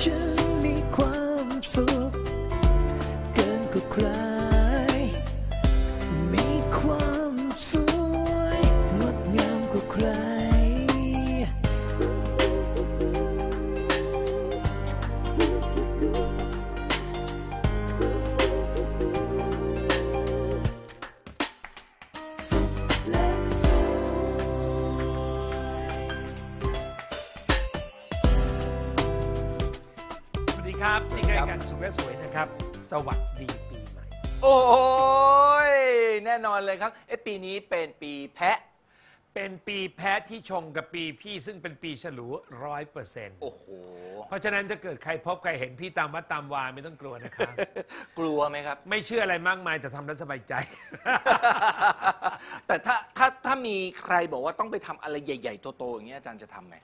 ฉันมีความสุขเกินกว่าใคร ครับนี่คือรายการสุขและสวยนะครับ สวัสดีปีใหม่ โอ้ยแน่นอนเลยครับเอะปีนี้เป็นปีแพะ เป็นปีแพ้ที่ชงกับปีพี่ซึ่งเป็นปีฉลูร้อยเปอร์เซ็นต์โอ้โห เพราะฉะนั้นถ้าเกิดใครพบใครเห็นพี่ตามวัดตามวาไม่ต้องกลัวนะครับ กลัวไหมครับ ไม่เชื่ออะไรมากมายแต่ทำแล้วสบายใจ แต่ถ้าถ้าถ้ามีใครบอกว่าต้องไปทำอะไรใหญ่ ๆ โต ๆ อย่างเงี้ยอาจารย์จะทำไง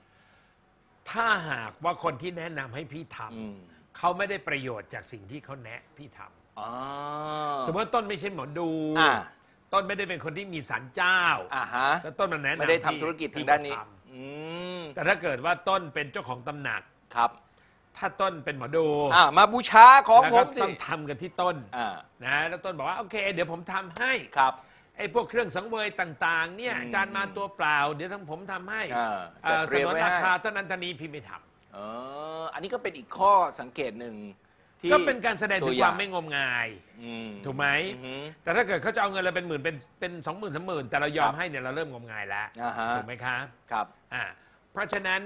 ถ้าหากว่าคนที่แนะนำให้พี่ทอืมำ เขาไม่ได้ประโยชน์จากสิ่งที่เขาแนะพี่ทำอ๋อ สมมติว่าต้นไม่ใช่หมอดู อ่า ต้นไม่ได้เป็นคนที่มีสันเจ้าอ่าฮะ แล้วต้นมันแนะนำไม่ได้ทำพี่ธุรกิจพี่ทางด้านนี้ทอืมำแต่ถ้าเกิดว่าต้นเป็นเจ้าของตำหนัก ครับ ถ้าต้นเป็นหมอดูอ่า มาบูชาของแล้วผก็มสิ ต้องทำกันที่ต้นอ่า นะแล้วต้นบอกว่าโอเค เดี๋ยวผมทำให้ ครับ ไอ้พวกเครื่องสังเวยต่างๆเนี่ยอืมอาจารย์มาตัวเปล่า เดี๋ยวทั้งผมทำให้อ่าเอ่อจัดเตรียมสนนไว้ราให้คาเท่านั้นเท่านี้พี่ไม่ทำ เอออันนี้ก็เป็นอีกข้อสังเกตหนึ่งที่ก็เป็นการแสดงถึตังอคย่วามไม่งมงาย อืมถูกไหม อือหือแต่ถ้าเกิดเขาจะเอาเงินเราเป็นหมื่นเป็นเป็นสองหมื่นสามหมื่นแต่เรายอคมรับให้เนี่ยเราเริ่มงมงายแล้วอ่าฮะ ถูกไหมคะครับ อ่าเพราะฉะนั้น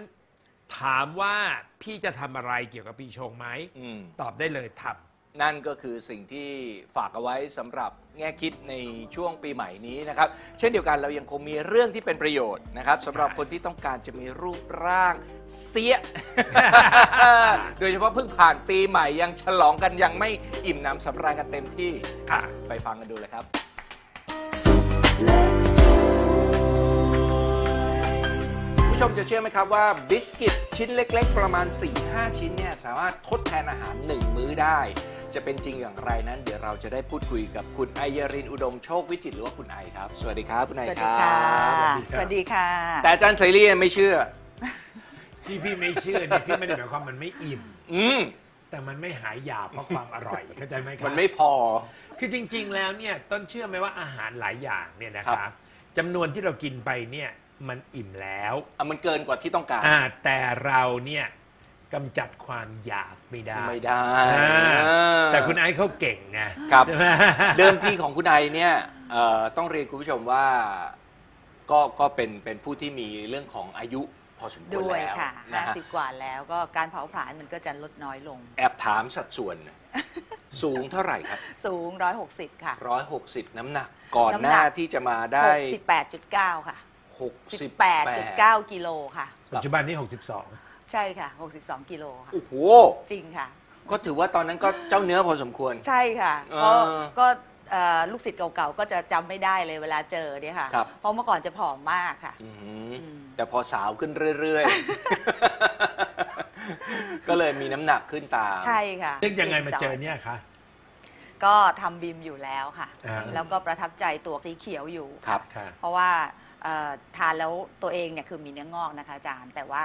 ถามว่าพี่จะทำอะไรเกี่ยวกับปีชงไหม อืม ตอบได้เลยทำ นั่นก็คือสิ่งที่ฝากเอาไว้สำหรับแง่คิดในช่วงปีใหม่นี้นะครับ เช่นเดียวกันเรายังคงมีเรื่องที่เป็นประโยชน์นะครับสำหรับคนที่ต้องการจะมีรูปร่างเสีย โดยเฉพาะเพิ่งผ่านปีใหม่ยังฉลองกันยังไม่อิ่มหน้ำสำราญกันเต็มที่ค่ะไปฟังกันดูเลยครับ ผู้ชมจะเชื่อไหมครับว่าบิสกิตชิ้นเล็ก ๆ ประมาณ 4-5 ชิ้นเนี่ยสามารถทดแทนอาหาร 1 มื้อได้ จะเป็นจริงอย่างไรนั้น เดี๋ยวเราจะได้พูดคุยกับคุณไอยรินอุดมโชควิจิตรหรือว่าคุณไอครับ สวัสดีครับคุณไอสวัสคดีรับค่ะสสวัวัสสดีดีค่ะค่ะ แต่อาจารย์เสรีไม่เชื่อ ที่พี่ไม่เชื่อเนี่ยพี่ไม่ได้หมายความมันไม่อิ่ม อืมแต่มันไม่หายอยากเพราะความอร่อยเข้าใจไหมครับมันไม่พอ คือจริง ๆ แล้วเนี่ยต้นเชื่อไหมว่าอาหารหลายอย่างเนี่ยนะคครัรับ บจำนวนที่เรากินไปเนี่ยมันอิ่มแล้วอะมันเกินกว่าที่ต้องการ อ่าแต่เราเนี่ย กำจัดความอยากไม่ได้ไม่ได้อ่าอ่าแต่คุณไอซ์เขาเก่งนะครับ ใช่ไหม เดิมทีของคุณไอเนี่ยเอ่อต้องเรียนคุณผู้ชมว่าก็ก็เป็นเป็นผู้ที่มีเรื่องของอายุพอสมควรด้วยแล้วค่ะนะฮะ50 กว่าแล้วก็การเผาผลาญมันก็จะลดน้อยลง แอบถามสัดส่วน สูงเท่าไหร่ครับ สูง 160 ค่ะ 160 น้ำหนักก่อนน้ำหหนัน้ากที่จะมาได้ 68.9 ค่ะ68 18.9 กิโลค่ะ ปัจจุบันนี้ 62 ใช่ค่ะ 62 กิโลค่ะ โอ้โห จริงค่ะ ก็ถือว่าตอนนั้นก็เจ้าเนื้อพอสมควร ใช่ค่ะเออเพราะก็เอ่อลูกศิษย์เก่าๆ ก็จะจำไม่ได้เลยเวลาเจอเนี่ยค่ะ ครับ เพราะเมื่อก่อนจะผอมมากค่ะ อือหือมแต่พอสาวขึ้นเรื่อยๆ ก็เลยมีน้ำหนักขึ้นตาม ใช่ค่ะนึกยังไงมาเจอจเนี่ยคะ ก็ทำบิมอยู่แล้วค่ะ อ่า แล้วก็ประทับใจตัวสีเขียวอยู่ ครับ ค่ะ เพราะว่าเอ่อทานแล้วตัวเองเนี่ยคือมีเนื้องอกนะคะอาจารย์ แต่ว่า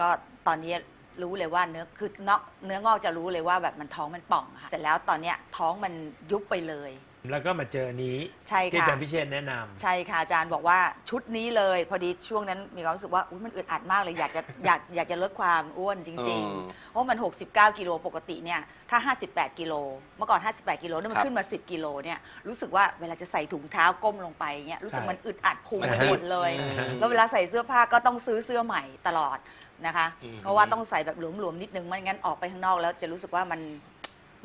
ก็ตอนนี้รู้เลยว่าเนื้อคือเนาะเนื้องอกจะรู้เลยว่าแบบมันท้องมันป่องค่ะเสร็จแล้วตอนเนี้ยท้องมันยุบไปเลย แล้วก็มาเจอนี้ใช่ที่อาค่ะ จารย์พิเชษฐ์แนะนำ ใช่ค่ะอาจารย์บอกว่าชุดนี้เลย พอดีช่วงนั้นมีความรู้สึกว่าอุ๊ยมันอึดอัดมากเลยอยากจะอยากอยากจะลดความอ้วนจริงเออๆเพราะมัน 69 กิโลปกติเนี่ยถ้า 58 กิโลเมื่อก่อน 58 กิโลนี่มัครันบขึ้นมา 10 กิโลเนี่ยรู้สึกว่าเวลาจะใส่ถุงเท้าก้มลงไปเงี้ยรู้สึกใช่มันอึดอัดพุงมันไปอึดหมดเลย อืม แล้วเวลาใส่เสื้อผ้าก็ต้องซื้อเสื้อใหม่ตลอด นะคะ อืม เพราะว่าต้องใส่แบบหลวมๆนิดนึงไม่งั้นออกไปข้างนอกแล้วจะรู้สึกว่ามัน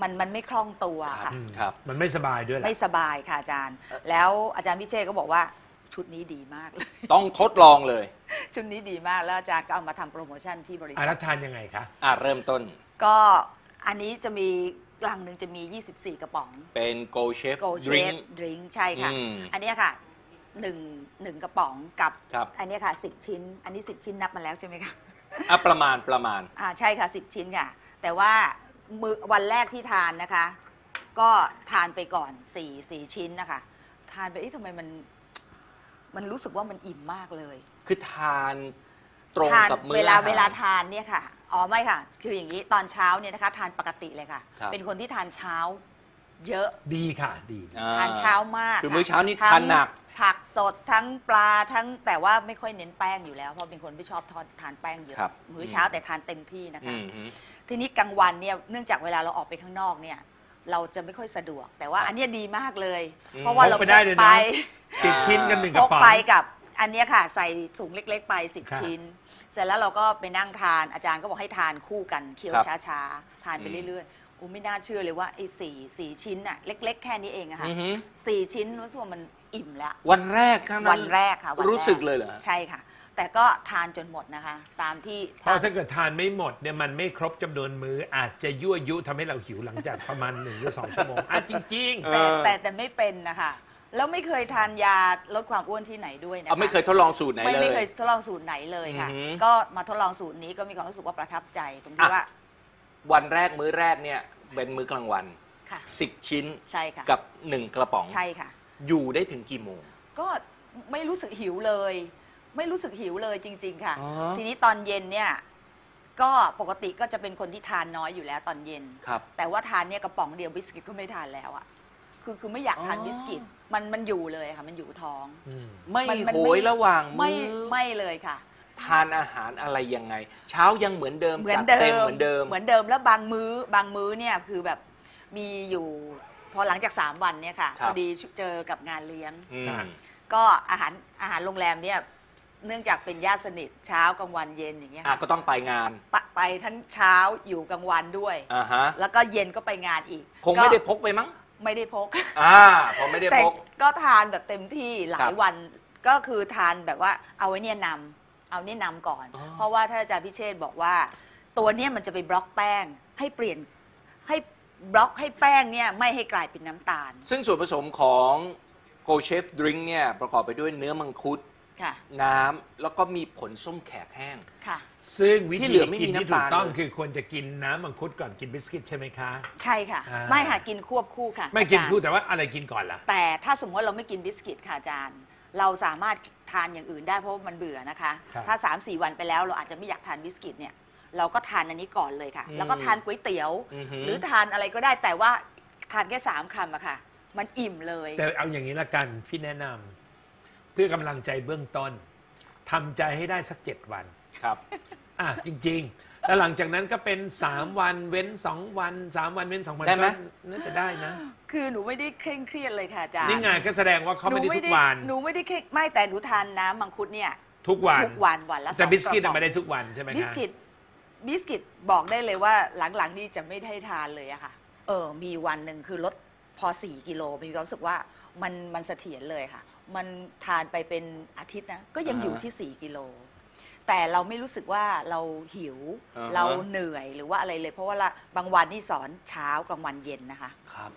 มันมันไม่คล่องตัวค่ะ อืมครับ มันไม่สบายด้วยแหละ ไม่สบายค่ะอาจารย์ แล้วอาจารย์พิเชษก็บอกว่าชุดนี้ดีมากเลย ต้องทดลองเลยชุดนี้ดีมากแล้วอาจารย์ก็เอามาทำโปรโมชั่นที่บริอะษัแล้ทวทานยังไงคะ อะเริ่มต้นก็อันนี้จะมีกลังหนึ่งจะมี 24 กระป๋องเป็น Go Chef โกเช Drink ฟดริงใช่ค่ะ อืมอันเนี้ยค่ะหนึ่งหนึ่งกระป๋องกับ ครับ อันเนี้ยค่ะ 10 ชิ้น อันนี้ 10 ชิ้นนับมาแล้วใช่ไหมคะ อะประมาณประมาณ อ่าใช่ค่ะ 10 ชิ้นค่ะ แต่ว่ามือวันแรกที่ทานนะคะ ก็ทานไปก่อน4 4ชิ้นนะคะ ทานไปเอ๊ะทำไมมันมันรู้สึกว่ามันอิ่มมากเลยคือทานตรงทานกับมื้อเวลาอาหารเวลาทานเนี่ยค่ะอ๋อไม่ค่ะ คืออย่างนี้ตอนเช้าเนี่ยนะคะ ทานปกติเลยค่ะ ครับ เป็นคนที่ทานเช้า เยอะ ดีค่ะ ดี อ่ทานเช้ามากคือค่ะมื้อเช้านี่ทั้งทานหนัก ผักสดทั้งปลาทั้งแต่ว่าไม่ค่อยเน้นแป้งอยู่แล้ว เพราะเป็นคนไม่ชอบทานทานแป้งเยอะครับมื้อเช้าแต่ทานเต็มที่นะคะอืมฮึทีนี้กลางวันเนี่ยเนื่องจากเวลาเราออกไปข้างนอกเนี่ย เราจะไม่ค่อยสะดวก แต่ว่าครับอันเนี้ยดีมากเลย อืม เพราะว่าเราพกไปได้เลยพกไปเนอะสิบชิ้นกันหนึ่งกพระกป๋อง ไปกับอันเนี้ยค่ะ ใส่ถุงเล็ก ๆ ไปสิบครับ ชิ้น เสร็จแล้วเราก็ไปนั่งทานอาจารย์ก็บอกให้ทานคู่กันเคี้ยวครับช้าๆทานไปอืม เรื่อยๆกูไม่น่าเชื่อเลยว่าไอ้สี่สี่ชิ้นอะเล็ก ๆ แค่นี้เองอะค่ะ อือฮึสี่ชิ้นรู้สึกว่ามัน อิ่มแล้ว วันแรกเท่านั้นวันแรกค่ะวันแรู้สึกเลยเหรอใช่ค่ะ แต่ก็ทานจนหมดนะคะ ตามที่เพราะถ้าเกิดทานไม่หมดเนี่ยมันไม่ครบจำนวนมื้ออาจจะยั่วยุทำให้เราหิวหลังจากประมาณหนึ่งหรือสองชั่วโมงอะจริงเอแต่อแต่แต่ไม่เป็นนะคะ แล้วไม่เคยทานยาลดความอ้วนที่ไหนด้วยนะคะเอาไม่เคยทดลองสูตรไหนไม่เลยไม่เคยทดลองสูตรไหนเลยค่ะ อือหือ ก็มาทดลองสูตรนี้ก็มีความรู้สึกว่าประทับใจตรงที่อะว่าวันแรกมื้อแรกเนี่ยเป็นมื้อกลางวัน ค่ะ 10 ชิ้นใช่ค่ะ กับ 1 กระป๋อง ใช่ค่ะ อยู่ได้ถึงกี่โมง ก็ไม่รู้สึกหิวเลย ไม่รู้สึกหิวเลยจริง ๆ ค่ะ อ๋อ ทีนี้ตอนเย็นเนี่ยก็ปกติก็จะเป็นคนที่ทานน้อยอยู่แล้วตอนเย็น ครับ แต่ว่าทานเนี่ยกระป๋องเดียวบิสกิตก็ไม่ทานแล้วอะคือคือไม่อยากทานอ๋อ บิสกิตมันมันอยู่เลยค่ะ มันอยู่ท้องๆอืมไม่มันมันโหไม่ ยระหว่างไม่มื้อไม่เลยค่ะ ทานอาหารอะไรยังไง เช้ายังเหมือนเดิมเหมือจันดเดิเต็มมเหมือนเดิม เหมือนเดิมแล้วบางมื้อบางมื้อเนี่ยคือแบบมีอยู่ พอหลังจาก 3 วันเนี่ยค่ะ ครัพบ อดีเจอกับงานเลี้ยง อืมอะก็อาหารอาหารโรงแรมเนี่ยเนื่องจากเป็นญาติสนิทเช้ากลางวันเย็นอย่างเงี้ยอะค่ะก็ต้องไปงานไปไปทั้งเช้าอยู่กลางวันด้วย อ่าฮะแล้วก็เย็นก็ไปงานอีกคงไม่ได้ก็พกไปมั้ง ไม่ได้พก อ่าพอไม่ได้แต่พก ก็ทานแบบเต็มที่หลาครัยบวันก็คือทานแบบว่าเอาไว้เนี่ยนำเอาเนี่ยนำก่อน อ๋อเพราะว่าท่านอาจารย์พิเชษฐ์บอกว่า ตัวเนี้ยมันจะไปบล็อกแป้งให้เปลี่ยนให้ บล็อกให้แป้งเนี่ยไม่ให้กลายเป็นน้ำตาล ซึ่งส่วนผสมของ Go Chef Drink เนี่ยประกอบไปด้วยเนื้อมังคุด ค่ะ น้ำแล้วก็มีผลส้มแขกแห้ง ค่ะ ซึ่งวิที่ธีเหลือไม่กินมีที่น้ำถูตากลต้องเลย คือควรจะกินน้ำมังคุดก่อนกินบิสกิตใช่ไหมคะ ใช่ค่ะ อ่า ไม่ค่ะกินควบคู่ค่ะไม่กินอาจารย์คู่แต่ว่าอะไรกินก่อนล่ะ แต่ถ้าสมมติว่าเราไม่กินบิสกิตค่ะอาจารย์ เราสามารถทานอย่างอื่นได้เพราะว่ามันเบื่อนะคะ ครับ ถ้า 3 4 วันไปแล้วเราอาจจะไม่อยากทานบิสกิตเนี่ย เราก็ทานอันนี้ก่อนเลยค่ะอืมแล้วก็ทานก๋วยเตี๋ยวอือหือหรือทานอะไรก็ได้แต่ว่าทานแค่สามคำอะค่ะ มันอิ่มเลย แต่เอาอย่างนี้ละกันพี่แนะนำเพื่อกำลังใจเบื้องต้นทำใจให้ได้สักเจ็ดวัน ครับ อะจริง ๆ แล้วหลังจากนั้นก็เป็น3วันเว้น2วัน3วันเว้น2วันได้ไหม ก็น่าจะได้นะ คือหนูไม่ได้เคร่งเครียดเลยค่ะอาจารย์นี่ไงก็แสดงว่าเขาไม่ได้หทุกวัน หนูไม่ได้เคร่งไม่แต่หนูทานน้ำมังคุดเนี่ยทุกวันทุกวันวันละสแต่องบิสกิตระป๋อง ไม่ได้ทุกวันใช่ไหมบิสคะกิต บิสกิตบอกได้เลยว่าหลังๆนี่จะไม่ได้ทานเลยอะค่ะ เออ มีวันหนึ่งคือลดพอ 4 กิโลมีความรู้สึกว่ามันมันเสถียรเลยค่ะ มันทานไปเป็นอาทิตย์นะ ก็ยังอ่าฮะอยู่ที่ 4 กิโล แต่เราไม่รู้สึกว่าเราหิว อ่าฮะ เราเหนื่อยหรือว่าอะไรเลย เพราะว่าละบางวันนี่สอนเช้ากลางวันเย็นนะคะ ครับ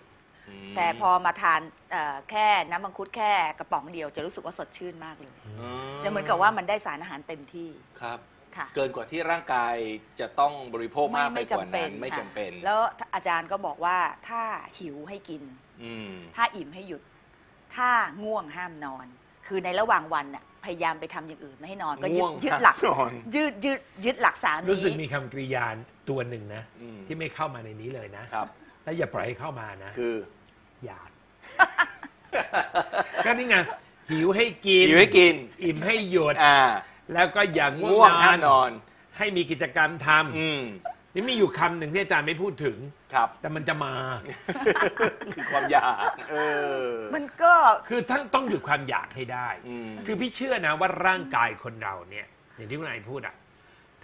มแต่พอมาทานเอ่อแค่น้ำมังคุดแค่กระป๋องเดียวจะรู้สึกว่าสดชื่นมากเลยอืจะเหมือนกับว่ามันได้สารอาหารเต็มที่ ครับ ค่ะ เกินกว่าที่ร่างกายจะต้องบริโภคมากไปไม่กว่าจำเป็นั้นนไม่ค่ะจำเป็น แล้วอาจารย์ก็บอกว่าถ้าหิวให้กิน อืมถ้าอิ่มให้หยุด ถ้าง่วงห้ามนอน คือในระหว่างวันน่ะพยายามไปทำอย่างอื่นไม่ให้นอนก็ยึง่ดวงยึดหลักห้ามนอนยืดยืดยึดหลักสามรู้สึกนี้มีคำกริยาตัวหนึ่งนะอืมที่ไม่เข้ามาในนี้เลยนะครับ แล้วอย่าปล่อยให้เข้ามานะ คืออยากก็นี่ไงหิวให้กินอยู่ให้กิน อิ่มให้หยุดอ่า แล้วก็อย่างง่ง่ววงงนห้าอมนนอนให้มีกิจกรรมทอืมำนี่มีอยู่คำหนึ่งที่อาจารย์ไม่พูดถึง ครับ แต่มันจะมา คือความอยากเออมันก็คือทั้งต้องหยุดความอยากให้ได้ อืมคือพี่เชื่อนะว่าร่างกายคนเราเนี่ย อย่างที่คุณนายพูดอะ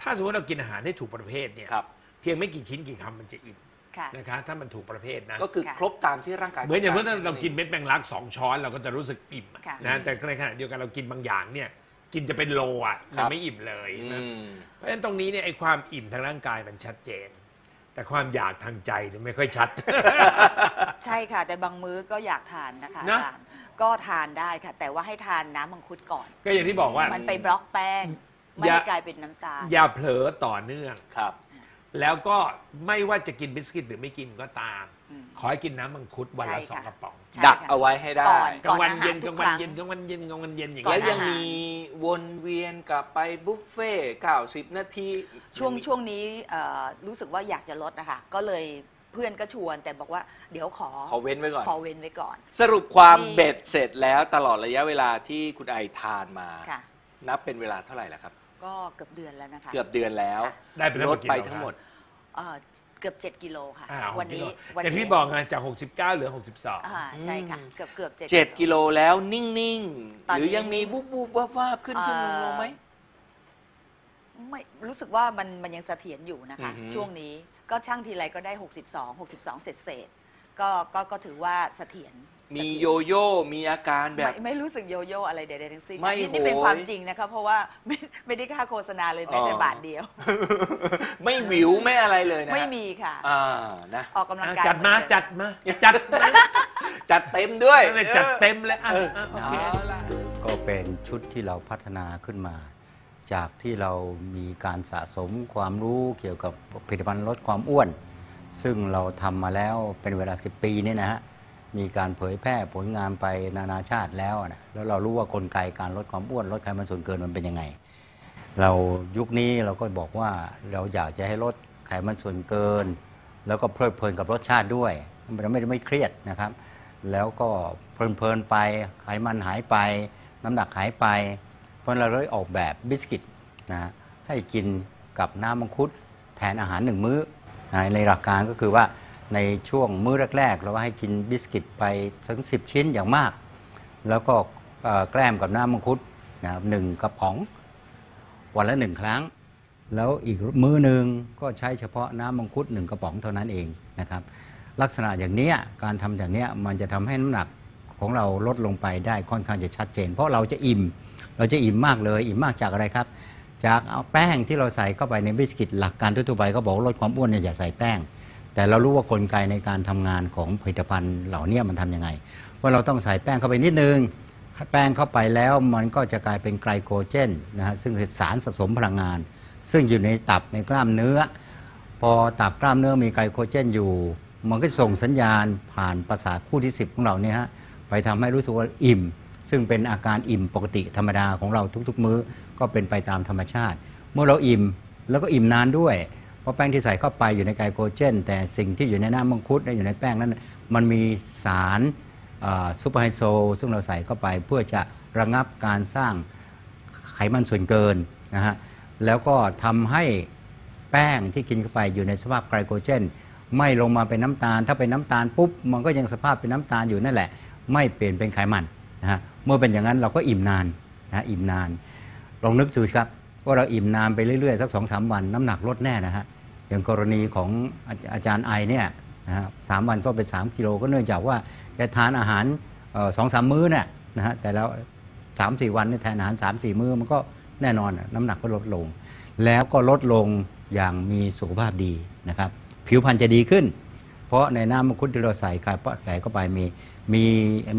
ถ้าสมมติเรากินอาหารให้ถูกประเภทเนี่ยครับ เพียงไม่กี่ชิ้นกี่คำมันจะอิ่มค่ะ นะคะ ถ้ามันถูกประเภทนะ ก็คือค่ะครบตามที่ร่างกายเหมือนอย่างต้เมื่งอเรากินเม็ดแมงลักสองช้อนเราก็จะรู้สึกอิ่มอะค่ะ นะแต่ในขณะเดียวกันเรากินบางอย่างเนี่ย กินจะเป็นโลอะมันไม่อิ่มเลยอืนะม เพราะฉะนั้นตรงนี้เนี่ยไอ้ความอิ่มทางร่างกายมันชัดเจน แต่ความอยากทางใจเนี่ยไม่ค่อยชัด ใช่ค่ะ แต่บางมื้อก็อยากทานนะคะนะ อาจารย์ก็ทานได้ค่ะ แต่ว่าให้ทานน้ำมังคุดก่อน ก็อย่างที่บอกว่า มันไปบล็อกแป้ง ไม่อย่า ให้กลายเป็นน้ำตาล อย่าเผลอต่อเนื่อง ครับ แล้วก็ไม่ว่าจะกินบิสกิตหรือไม่กินก็ตามอืมขอให้กินน้ำมังคุดวันละใช่สองค่ะ กระป๋องใช่ดักค่ะเอาไว้ให้ได้ ก่อนกลางวันก่อนอาหารเย็นกทุลากงวันครั้งเย็นกลางวันเย็นกลางวันเย็นอย่างแล้เงี้วยยังมีวนเวียนกลับไปบุฟเฟ่90นาทีช่วงช่วงนี้เอ่อรู้สึกว่าอยากจะลดนะคะ ก็เลยเพื่อนก็ชวนแต่บอกว่าเดี๋ยวขอขอเว้นไว้ก่อน ขอเว้นไว้ก่อน สรุปความที่เบ็ดเสร็จแล้วตลอดระยะเวลาที่คุณไอทานมา ค่ะ นับเป็นเวลาเท่าไหร่แล้วครับ ก็เกือบเดือนแล้วนะคะ เกือบเดือนแล้วค่ะได้ไปทั้งหลมดดกี่ไปโลทั้งหมด เอ่อเกือบ 7 กิโลค่ะ อ่าวันนี้60วันอย่างนี้ที่บอกไงจาก 69 เหลือ62อ่าใช่ค่ะ เกือบเกือบเจ็ดเจ็ดกิโลแล้วนิ่ง ตอๆ นหนี้รือยังมีบุบบูบวาบวาบขึ้นขึ้นลงลงไหมไม่รู้สึกว่ามันมันยังเสถียรอยู่นะคะ อือหือ ช่วงนี้ก็ช่างทีไรก็ได้ 62 62 เศษเศษๆก็ก็ก็ถือว่าเสถียร มีเสถียรโยโย่มีอาการแบบ ไม่ไม่รู้สึกโยโย่อะไรใดๆทั้งสิ้นไม่นี่นี่เป็นโหย ความจริงนะคะเพราะว่าไม่ไม่ได้ค่าโฆษณาเลยแม้แต่อ๋อบาทเดียว ไม่หวิวไม่อะไรเลยนะไม่มีค่ะ อ่านะ ออกกำลังกายจัดมาเหอนเจัดมาจัดมาจัดเต็มด้วยจัดเต็มเลยอะอะโอเค เอาล่ะ ก็เป็นชุดที่เราพัฒนาขึ้นมา จากที่เรามีการสะสมความรู้เกี่ยวกับผลิตภัณฑ์ลดความอ้วน ซึ่งเราทำมาแล้วเป็นเวลา 10 ปีเนี่ยนะฮะ มีการเผยแพร่ผลงานไปนานาชาติแล้วนะแล้วเรารู้ว่ากลไกการลดความอ้วนลดไขมันส่วนเกินมันเป็นยังไง เรายุคนี้เราก็บอกว่าเราอยากจะให้ลดไขมันส่วนเกิน แล้วก็เพลิดเพลินกับรสชาติด้วยมันไม่ไม่เครียดนะครับ แล้วก็เพลินๆไปไขมันหายไป น้ำหนักหายไป เพราะเราเลยออกแบบบิสกิตนะให้กินกับน้ำมังคุดแทนอาหารหนึ่งมื้อในหลักการก็คือว่า ในช่วงมื้อแรกๆ เราก็ให้กินบิสกิตไปถึง 10 ชิ้นอย่างมาก แล้วก็แกล้มกับน้ำมังคุดนะครับหนึ่งกระป๋อง วันละหนึ่งครั้ง แล้วอีกมื้อหนึ่งก็ใช้เฉพาะน้ำมังคุดหนึ่งกระป๋องเท่านั้นเองนะครับ ลักษณะอย่างนี้การทำอย่างนี้มันจะทำให้น้ำหนักของเราลดลงไปได้ค่อนข้างจะชัดเจน เพราะเราจะอิ่ม เราจะอิ่มมากเลย อิ่มมากจากอะไรครับ จากเอาแป้งที่เราใส่เข้าไปในบิสกิตหลักการทั่วๆไปก็บอกลดความอ้วนเนี่ยอย่าใส่แป้ง แต่เรารู้ว่ากลไกในการทำงานของผลิตภัณฑ์เหล่านี้มันทำยังไงเพราเราต้องใส่แป้งเข้าไปนิดนึงแป้งเข้าไปแล้วมันก็จะกลายเป็นไกลโคเจนนะฮะซึ่งสารสะสมพลังงาน ซึ่งอยู่ในตับในกล้ามเนื้อ พอตับกล้ามเนื้อมีไกลโคเจนอยู่ มันก็ส่งสัญญาณผ่านประสาทคู่ที่ 10 ของเราเนี่ยฮะไปทำให้รู้สึกว่าอิ่ม ซึ่งเป็นอาการอิ่มปกติธรรมดาของเราทุกๆ มื้อก็เป็นไปตามธรรมชาติ เมื่อเราอิ่มแล้วก็อิ่มนานด้วย เพราะแป้งที่ใส่เข้าไปอยู่ในไกลโคเจน แต่สิ่งที่อยู่ในน้ำมังคุดและอยู่ในแป้งนั้น มันมีสารซูเปอร์ไฮโซซึ่งเราใส่เข้าไปเพื่อจะระงับการสร้างไขมันส่วนเกินนะฮะแล้วก็ทำให้แป้งที่กินเข้าไปอยู่ในสภาพไกลโคเจน ไม่ลงมาเป็นน้ำตาล ถ้าเป็นน้ำตาลปุ๊บมันก็ยังสภาพเป็นน้ำตาลอยู่นั่นแหละ ไม่เปลี่ยนเป็นไขมันนะฮะเมื่อเป็นอย่างนั้นเราก็อิ่มนานนะอิ่มนาน ลองนึกดูครับว่าเราอิ่มนานไปเรื่อยๆสักสองสามวัน น้ำหนักลดแน่นะฮะ อย่างกรณีของอาอาจารย์ไอเนี่ยนะฮะสามวันก็เป็น3กิโลก็เนื่องจากว่าแกทานอาหารสองสามมื้อเนี่ยนะฮะแต่แล้วสามสี่วันเนี่ยแทนอาหารสามสี่มื้อมันก็แน่นอนน้ำหนักก็ลดลง แล้วก็ลดลงอย่างมีสุขภาพดีนะครับ ผิวพรรณจะดีขึ้น เพราะในน้ำมังคุดที่เราใส่กายใส่เข้าไปมีมี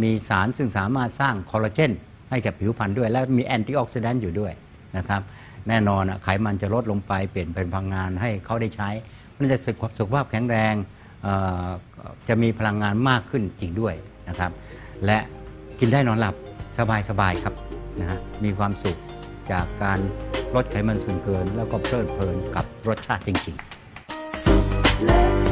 มีสารซึ่งสามารถสร้างคอลลาเจนให้กับผิวพรรณด้วย และมีแอนตี้ออกซิแดนต์อยู่ด้วยนะครับ แน่นอนอะไขมันจะลดลงไปเปลี่ยนเป็นพลังงานให้เขาได้ใช้ มันจะสุขภาพแข็งแรงจะมีพลังงานมากขึ้นอีกด้วยนะครับ และกินได้นอนหลับสบายสบายๆครับนะฮะมีความสุขจากการลดไขมันส่วนเกิน แล้วก็เพลิดเพลินกับรสชาติจริง ๆ